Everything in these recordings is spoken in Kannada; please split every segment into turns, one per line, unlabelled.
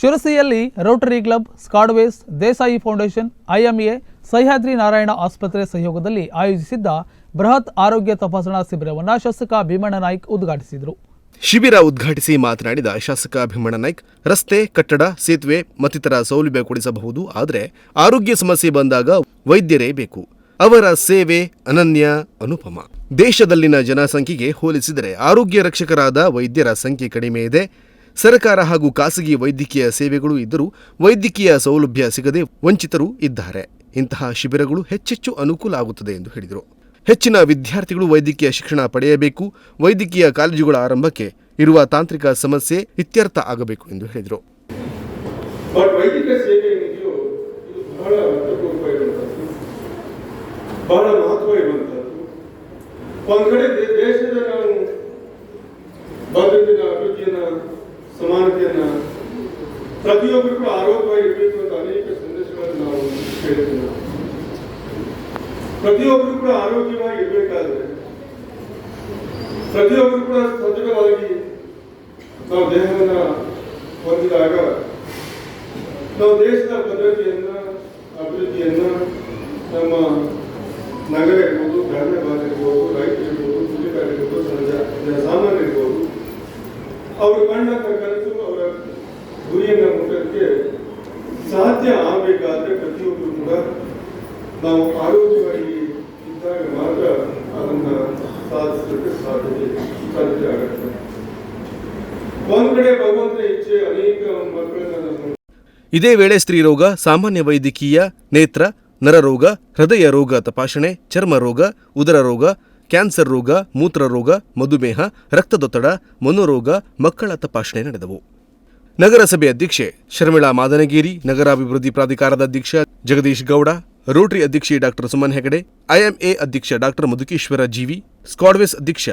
ಶಿರಸಿಯಲ್ಲಿ rotary club, Scodwes, Desai foundation, IMA, Sahyadri Narayana ಆಸ್ಪತ್ರೆ ಸಹಯೋಗದಲ್ಲಿ ಆಯೋಜಿಸಿದ್ದ ಬೃಹತ್ ಆರೋಗ್ಯ ತಪಾಸಣಾ ಶಿಬಿರವನ್ನು ಶಾಸಕ ಭೀಮಣ್ಣ ನಾಯ್ಕ್ ಉದ್ಘಾಟಿಸಿದರು.
ಶಿಬಿರ ಉದ್ಘಾಟಿಸಿ ಮಾತನಾಡಿದ ಶಾಸಕ ಭೀಮಣ್ಣ ನಾಯ್ಕ್, ರಸ್ತೆ, ಕಟ್ಟಡ, ಸೇತುವೆ ಮತ್ತಿತರ ಸೌಲಭ್ಯ ಕೊಡಿಸಬಹುದು, ಆದರೆ ಆರೋಗ್ಯ ಸಮಸ್ಯೆ ಬಂದಾಗ ವೈದ್ಯರೇ ಬೇಕು. ಅವರ ಸೇವೆ ಅನನ್ಯ, ಅನುಪಮ. ದೇಶದಲ್ಲಿನ ಜನಸಂಖ್ಯೆಗೆ ಹೋಲಿಸಿದರೆ ಆರೋಗ್ಯ ರಕ್ಷಕರಾದ ವೈದ್ಯರ ಸಂಖ್ಯೆ ಕಡಿಮೆ ಇದೆ. ಸರ್ಕಾರ ಹಾಗೂ ಖಾಸಗಿ ವೈದ್ಯಕೀಯ ಸೇವೆಗಳು ಇದ್ದರೂ ವೈದ್ಯಕೀಯ ಸೌಲಭ್ಯ ಸಿಗದೆ ವಂಚಿತರು ಇದ್ದಾರೆ. ಇಂತಹ ಶಿಬಿರಗಳು ಹೆಚ್ಚೆಚ್ಚು ಅನುಕೂಲ ಆಗುತ್ತದೆ ಎಂದು ಹೇಳಿದರು. ಹೆಚ್ಚಿನ ವಿದ್ಯಾರ್ಥಿಗಳು ವೈದ್ಯಕೀಯ ಶಿಕ್ಷಣ ಪಡೆಯಬೇಕು. ವೈದ್ಯಕೀಯ ಕಾಲೇಜುಗಳ ಆರಂಭಕ್ಕೆ ಇರುವ ತಾಂತ್ರಿಕ ಸಮಸ್ಯೆ ಇತ್ಯರ್ಥ ಆಗಬೇಕು ಎಂದು ಹೇಳಿದರು.
ಬಹಳ ಒಂದ್ ಕಡೆ ದೇಶದ ನಾವು ಭದ್ರತೆನ ಅಭಿವೃದ್ಧಿಯನ್ನ ಸಮಾನತೆಯನ್ನ ಪ್ರತಿಯೊಬ್ಬರು ಕೂಡ ಆರೋಗ್ಯವಾಗಿರ್ಬೇಕು ಅಂತ ಅನೇಕ ಸಂದೇಶಗಳನ್ನು ನಾವು ಕೇಳಿದ್ವಿ ನಾವು ಪ್ರತಿಯೊಬ್ಬರು ಕೂಡ ಆರೋಗ್ಯವಾಗಿ ಇರಬೇಕಾದ್ರೆ ಪ್ರತಿಯೊಬ್ಬರು ಕೂಡ ಸದೃಢವಾಗಿ ನಾವು ದೇಹವನ್ನ ಹೊಂದಿದಾಗ, ನಾವು ದೇಶದ ಭದ್ರತೆಯನ್ನ, ಅಭಿವೃದ್ಧಿಯನ್ನ ನಮ್ಮ ನಗರ ಇರ್ಬೋದು ಗ್ರಾಮೀಣ ಭಾಗ ಇರ್ಬೋದು, ರೈತರು ಇರ್ಬೋದು ಕೂಲಿಕಾರ ಇರ್ಬೋದು ಸಾಮಾನ್ಯ ಜನಸಾಮಾನ್ಯ ಇರ್ಬೋದು, ಅವರು ಕನಸು ಅವರ ಗುರಿಯನ್ನ ಮುಟ್ಟಕ್ಕೆ ಸಾಧ್ಯ ಆಗಬೇಕಾದ್ರೆ ಪ್ರತಿಯೊಬ್ಬರು ಕೂಡ ನಾವು ಆರೋಗ್ಯವಾಗಿ ಇದ್ದಾಗ ಮಾತ್ರ ಅದನ್ನ ಸಾಧಿಸಲಿಕ್ಕೆ ಸಾಧ್ಯತೆ ಸಾಧ್ಯ ಆಗುತ್ತೆ. ಒಂದ್ ಕಡೆ ಭಗವಂತನ ಇಚ್ಛೆ, ಅನೇಕ ಮಕ್ಕಳನ್ನ
ಇದೇ ವೇಳೆ ಸ್ತ್ರೀರೋಗ ಸಾಮಾನ್ಯ ವೈದ್ಯಕೀಯ ನೇತ್ರ ನರರೋಗ ಹೃದಯ ರೋಗ ತಪಾಸಣೆ, ಚರ್ಮ ರೋಗ, ಉದರ ರೋಗ, ಕ್ಯಾನ್ಸರ್ ರೋಗ ಮೂತ್ರರೋಗ ಮಧುಮೇಹ, ರಕ್ತದೊತ್ತಡ, ಮನೋರೋಗ, ಮಕ್ಕಳ ತಪಾಸಣೆ ನಡೆದವು. ನಗರಸಭೆ ಅಧ್ಯಕ್ಷೆ ಶರ್ಮಿಳಾ ಮಾದನಗಿರಿ, ನಗರಾಭಿವೃದ್ಧಿ ಪ್ರಾಧಿಕಾರದ ಅಧ್ಯಕ್ಷ ಜಗದೀಶ್ ಗೌಡ, ರೋಟರಿ ಅಧ್ಯಕ್ಷೆ ಡಾಕ್ಟರ್ ಸುಮನ್ ಹೆಗಡೆ, ಐಎಂಎ ಅಧ್ಯಕ್ಷ doctor Madhukeshwara G V Scodwes ಅಧ್ಯಕ್ಷ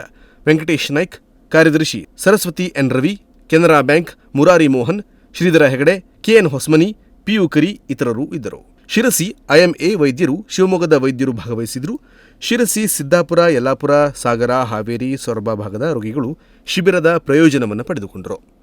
ವೆಂಕಟೇಶ್ ನಾಯ್ಕ್, ಕಾರ್ಯದರ್ಶಿ Saraswati N Ravi, Canara bank Murari Mohan, Shridhara Hegde, K N Hosmani, PU ಕರಿ ಇತರರು ಇದ್ದರು. ಶಿರಸಿ ಐಎಂಎ ವೈದ್ಯರು ಶಿವಮೊಗ್ಗದ ವೈದ್ಯರು ಭಾಗವಹಿಸಿದರು. ಶಿರಸಿ, ಸಿದ್ದಾಪುರ, ಯಲ್ಲಾಪುರ, ಸಾಗರ, ಹಾವೇರಿ, ಸೊರಬ ಭಾಗದ ರೋಗಿಗಳು ಶಿಬಿರದ ಪ್ರಯೋಜನವನ್ನು ಪಡೆದುಕೊಂಡರು.